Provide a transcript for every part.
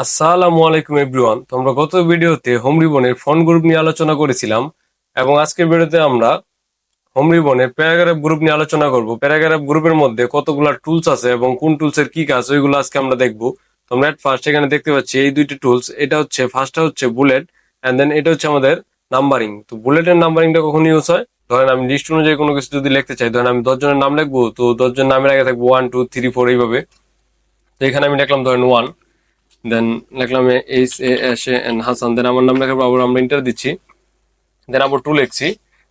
আসসালামু আলাইকুম এভরিওয়ান। তোমরা গত ভিডিওতে হোম রিবনের ফোন গ্রুপ নিয়ে আলোচনা করেছিলাম এবং আজকের ভিডিওতে আমরা হোম রিবনের প্যারাগ্রাফ গ্রুপ নিয়ে আলোচনা করব। প্যারাগ্রাফ গ্রুপের মধ্যে কতগুলো টুলস আছে এবং কোন টুলসের কি কাজ, ওইগুলো আজকে আমরা দেখব। তোমরা এট ফার্স্ট এখানে দেখতে পাচ্ছি এই দুইটি টুলস, এটা হচ্ছে ফার্স্টটা হচ্ছে বুলেট এন্ড দেন এটা হচ্ছে আমাদের নাম্বারিং। তো বুলেটের নাম্বারিংটা কখন ইউজ হয়? ধরেন আমি লিস্ট অনুযায়ী কোনো কিছু যদি লিখতে চাই, ধরেন আমি দশ জনের নাম লিখব, তো দশ জন নামের আগে থাকব ওয়ান টু থ্রি ফোর এইভাবে। তো এখানে আমি লিখলাম ধরেন ওয়ান দেন লিখলাম H, A, S, A, N, Hasan. Then আমার নাম লেখার পর আবার আমরা ইন্টার দিচ্ছি। দেন আবার টু লিখছি।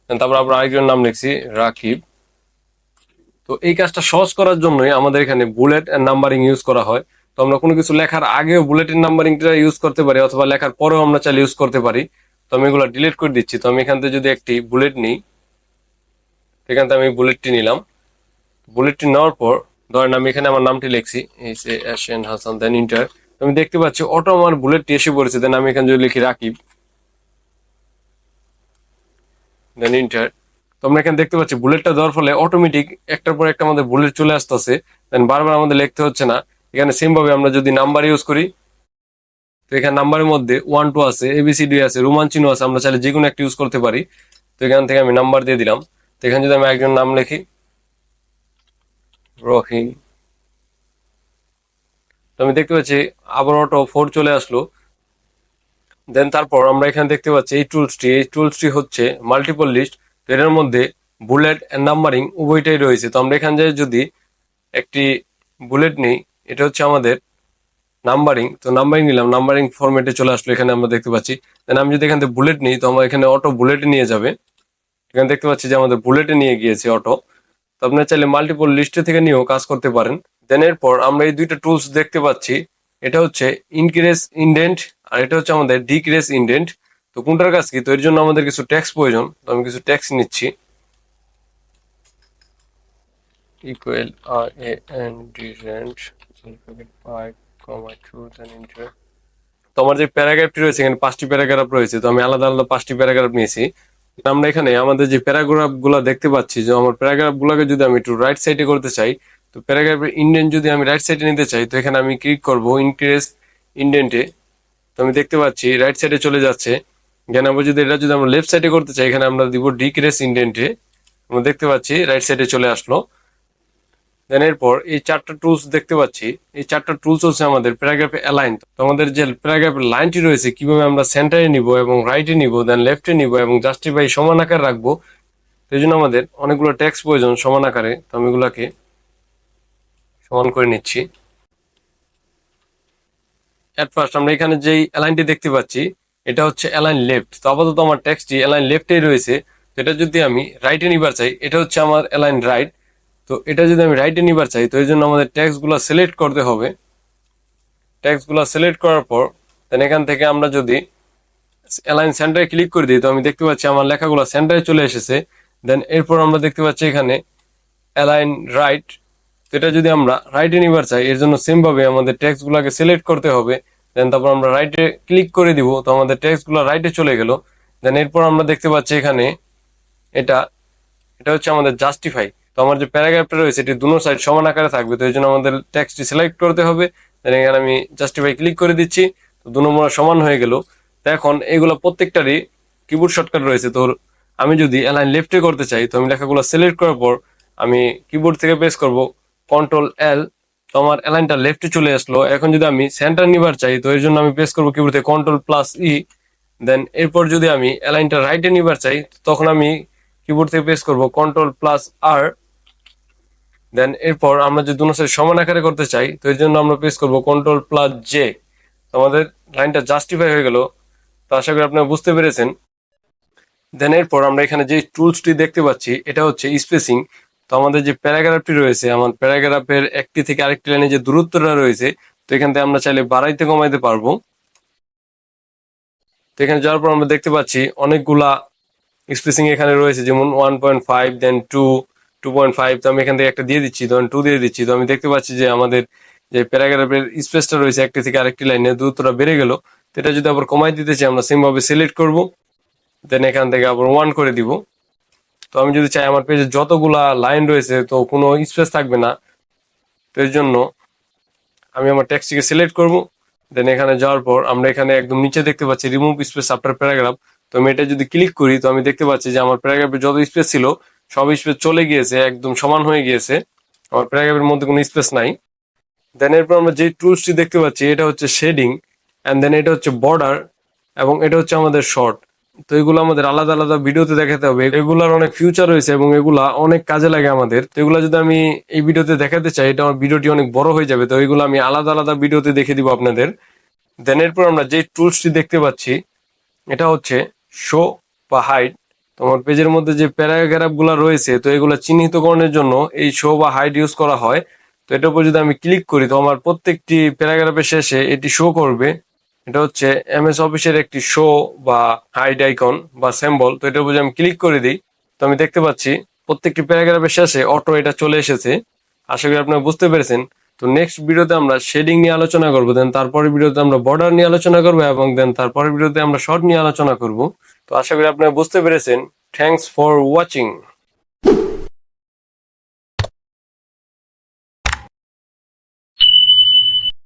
দেন তারপর আবার আরেকজন নাম লিখছি, রাকিব। তো এই কাজটা সহজ করার জন্যই আমাদের এখানে বুলেট এন্ড নাম্বারিং ইউজ করা হয়। তো আমরা কোনো কিছু লেখার আগেও বুলেটের নাম্বারিংটা ইউজ করতে পারি, অথবা লেখার পরেও আমরা চাইলে ইউজ করতে পারি। তো আমি এগুলো ডিলিট করে দিচ্ছি। তো আমি এখান থেকে যদি একটি বুলেট নিই, এখান থেকে আমি বুলেটটি নিলাম। বুলেটটি নেওয়ার পর, ধরেন আমি এখানে আমার নামটি লিখছি H A S N Hasan then enter আমি দেখতে পাচ্ছি, অটো আমার বুলেটটি এসে পড়েছে। দেন আমি এখানে যদি লিখি রাকিব দেন ইন্টার তো আমরা এখানে দেখতে পাচ্ছি বুলেটটা দেওয়ার ফলে অটোমেটিক একটার পর একটা আমাদের বুলেট চলে আসতেছে। দেন বারবার আমাদের লিখতে হচ্ছে না। এখানে সেম ভাবে আমরা যদি নাম্বার ইউজ করি, তো এখানে নাম্বারের মধ্যে ওয়ান টু আছে এবিসিডি আছে, রোমান চিহ্ন আছে, আমরা চাইলে যে কোনো একটা ইউজ করতে পারি। তো এখান থেকে আমি নাম্বার দিয়ে দিলাম। তো এখানে যদি আমি একজন নাম লিখি, রহিম। আমি দেখতে পাচ্ছি আবার অটো ফোর চলে আসলো। দেন তারপর আমরা এখানে দেখতে পাচ্ছি এই টুলসটি এই টুলসটি হচ্ছে মাল্টিপল লিস্ট তো মধ্যে বুলেট অ্যান্ড নাম্বারিং উভয়টাই রয়েছে। তো আমরা এখান যাই যদি একটি বুলেট নিই, এটা হচ্ছে আমাদের নাম্বারিং তো নাম্বারিং নিলাম নাম্বারিং ফরম্যাটে চলে আসলো, এখানে আমরা দেখতে পাচ্ছি। দেন আমি যদি এখান থেকে বুলেট নিই, তো আমার এখানে অটো বুলেটে নিয়ে যাবে। এখানে দেখতে পাচ্ছি যে আমাদের বুলেটে নিয়ে গিয়েছে অটো তো আপনার চাইলে মাল্টিপল লিস্টে থেকে নিয়েও কাজ করতে পারেন। দেন এরপর আমরা এই দুইটা টুলস দেখতে পাচ্ছি। এটা হচ্ছে ইনক্রিজ ইন্ডেন্ট আর এটা হচ্ছে আমাদের ডিক্রেস ইন্ডেন্ট তো কোনটার কাজ কি? তো এর জন্য আমাদের কিছু ট্যাক্স প্রয়োজন। তো আমি কিছু ট্যাক্স নিচ্ছি। Equal R A N D rent five comma two then তো আমার যে প্যারাগ্রাফটি রয়েছে, এখানে পাঁচটি প্যারাগ্রাফ রয়েছে। তো আমি আলাদা আলাদা পাঁচটি প্যারাগ্রাফ নিয়েছি। আমরা এখানে আমাদের যে প্যারাগ্রাফগুলা দেখতে পাচ্ছি, যে আমার প্যারাগ্রাফ গুলাকে যদি আমি একটু রাইট সাইডে করতে চাই তো প্যারাগ্রাফের ইন্ডেন্ট যদি আমি রাইট সাইডে নিতে চাই, তো এখানে আমি ক্লিক করব ইনক্রিজ ইন্ডেন্টে তো আমি দেখতে পাচ্ছি রাইট সাইডে চলে যাচ্ছে। এখানে আমরা যদি এটা যদি আমরা লেফট সাইডে করতে চাই, এখানে আমরা দিব ডিক্রেস ইন্ডেন্টে আমরা দেখতে পাচ্ছি রাইট সাইডে চলে আসলো। দেন এরপর এই চারটা টুলস দেখতে পাচ্ছি। এই চারটা টুলস হচ্ছে আমাদের প্যারাগ্রাফে অ্যালাইন তো আমাদের যে প্যারাগ্রাফের লাইনটি রয়েছে, কীভাবে আমরা সেন্টারে নিব এবং রাইটে নিব দেন লেফটে নিব এবং জাস্টিফাই সমান আকার রাখব, সেই জন্য আমাদের অনেকগুলো ট্যাক্স প্রয়োজন সমান আকারে। তো আমি এগুলাকে সমান করে নিচ্ছি। এট ফার্স্ট আমরা এখানে যেই অ্যালাইনটি দেখতে পাচ্ছি, এটা হচ্ছে অ্যালাইন লেফট তো আপাতত আমার টেক্সটটি অ্যালাইন লেফটেই রয়েছে। তো এটা যদি আমি রাইটে নিবার চাই, এটা হচ্ছে আমার অ্যালাইন রাইট তো এটা যদি আমি রাইটে নিবার চাই, তো এই জন্য আমাদের ট্যাক্সগুলো সিলেক্ট করতে হবে। ট্যাক্সগুলো সিলেক্ট করার পর দেন এখান থেকে আমরা যদি অ্যালাইন সেন্টারে ক্লিক করে দিই, তো আমি দেখতে পাচ্ছি আমার লেখাগুলো সেন্টারে চলে এসেছে। দেন এরপর আমরা দেখতে পাচ্ছি এখানে অ্যালাইন রাইট তো এটা যদি আমরা রাইটে নিবার চাই, এর জন্য সেম ভাবে আমাদের ট্যাক্সগুলোকে সিলেক্ট করতে হবে দেন তারপর আমরা রাইটে ক্লিক করে দিব, তো আমাদের ট্যাক্সগুলো রাইটে চলে গেল। দেন এরপর আমরা দেখতে পাচ্ছি এখানে এটা এটা হচ্ছে আমাদের জাস্টিফাই তো আমার যে প্যারাগ্রাফটা রয়েছে, এটি দুনো সাইড সমান আকারে থাকবে, তো এই জন্য আমাদের টেক্সটটি সিলেক্ট করতে হবে। দেন এখানে আমি জাস্টিফাই ক্লিক করে দিচ্ছি, তো দু নম্বর সমান হয়ে গেল। তো এখন এগুলো প্রত্যেকটারই কিবোর্ড শর্টকাট রয়েছে। তো আমি যদি অ্যালাইন লেফটে করতে চাই, তো আমি লেখাগুলো সিলেক্ট করার পর আমি কিবোর্ড থেকে প্রেস করব। কন্ট্রোল এল তো আমার অ্যালাইনটা লেফটে চলে আসলো। এখন যদি আমি সেন্টার নিবার চাই, তো এর জন্য আমি প্রেস করব keyboard control plus E then এরপর যদি আমি অ্যালাইনটা রাইটে নিবার চাই, তখন আমি কিবোর্ড থেকে প্রেস করব কন্ট্রোল প্লাস আর দেন এরপর আমরা যদি দুনো সাইড সমান আকারে করতে চাই, তো এর জন্য আমরা প্রেস করব কন্ট্রোল প্লাস জে তো আমাদের লাইনটা জাস্টিফাই হয়ে গেল, তো আশা করি আপনারা বুঝতে পেরেছেন। দেন এরপর আমরা এখানে যে টুলসটি দেখতে পাচ্ছি, এটা হচ্ছে স্পেসিং তো আমাদের যে প্যারাগ্রাফটি রয়েছে, আমার প্যারাগ্রাফের একটি থেকে আরেকটি লাইনে যে দূরত্বটা রয়েছে, তো এখান থেকে আমরা চাইলে বাড়াইতে কমাইতে পারব। তো এখানে যাওয়ার পর আমরা দেখতে পাচ্ছি অনেকগুলা স্পেসিং এখানে রয়েছে, যেমন one point five then two two point five তো আমি এখান থেকে একটা দিয়ে দিচ্ছি ধরেন টু দিয়ে দিচ্ছি। তো আমি দেখতে পাচ্ছি যে আমাদের যে প্যারাগ্রাফের স্পেসটা রয়েছে একটি থেকে আরেকটি লাইনে, দূরত্বটা বেড়ে গেল। তো এটা যদি আবার কমাই দিতে চাই, আমরা সেম ভাবে সিলেক্ট করব দেন এখান থেকে আবার ওয়ান করে দিব। তো আমি যদি চাই আমার পেজে যতগুলা লাইন রয়েছে, তো কোনো স্পেস থাকবে না। তো এর জন্য আমি আমার টেক্সটিকে সিলেক্ট করব। দেন এখানে যাওয়ার পর আমরা এখানে একদম নিচে দেখতে পাচ্ছি রিমুভ স্পেস আফটার প্যারাগ্রাফ তো আমি এটা যদি ক্লিক করি, তো আমি দেখতে পাচ্ছি যে আমার প্যারাগ্রাফে যত স্পেস ছিল, সব স্পেস চলে গিয়েছে, একদম সমান হয়ে গিয়েছে। আমার প্যারাগ্রাফের মধ্যে কোনো স্পেস নাই। দেন এরপর আমরা যে টুলসটি দেখতে পাচ্ছি, এটা হচ্ছে শেডিং অ্যান্ড দেন এটা হচ্ছে বর্ডার এবং এটা হচ্ছে আমাদের শর্ট তো এগুলো আমাদের আলাদা আলাদা ভিডিওতে দেখাতে হবে। এগুলার অনেক ফিউচার রয়েছে এবং এগুলা অনেক কাজে লাগে আমাদের। তো এগুলো যদি আমি এই ভিডিওতে দেখাতে চাই, এটা আমার ভিডিওটি অনেক বড় হয়ে যাবে, তো এগুলো আমি আলাদা আলাদা ভিডিওতে দেখে দিব আপনাদের। দেন এরপর আমরা যে টুলসটি দেখতে পাচ্ছি, এটা হচ্ছে শো বা হাইট তোমার পেজের মধ্যে যে প্যারাগ্রাফগুলা রয়েছে, তো এগুলো চিহ্নিতকরণের জন্য এই শো বা হাইট ইউজ করা হয়। তো এটার উপর যদি আমি ক্লিক করি, তো আমার প্রত্যেকটি প্যারাগ্রাফের শেষে এটি শো করবে। এটা হচ্ছে এম এস অফিসের একটি শো বা হাইড আইকন বা সিম্বল তো এটার উপর আমি ক্লিক করে দিই, তো আমি দেখতে পাচ্ছি প্রত্যেকটি প্যারাগ্রাফের শেষে অটো এটা চলে এসেছে। আশা করি আপনারা বুঝতে পেরেছেন। তো নেক্সট ভিডিওতে আমরা শেডিং নিয়ে আলোচনা করব দেন তারপরের ভিডিওতে আমরা বর্ডার নিয়ে আলোচনা করব এবং দেন তারপরের ভিডিওতে আমরা শর্ট নিয়ে আলোচনা করব। তো আশা করি আপনারা বুঝতে পেরেছেন। Thanks for watching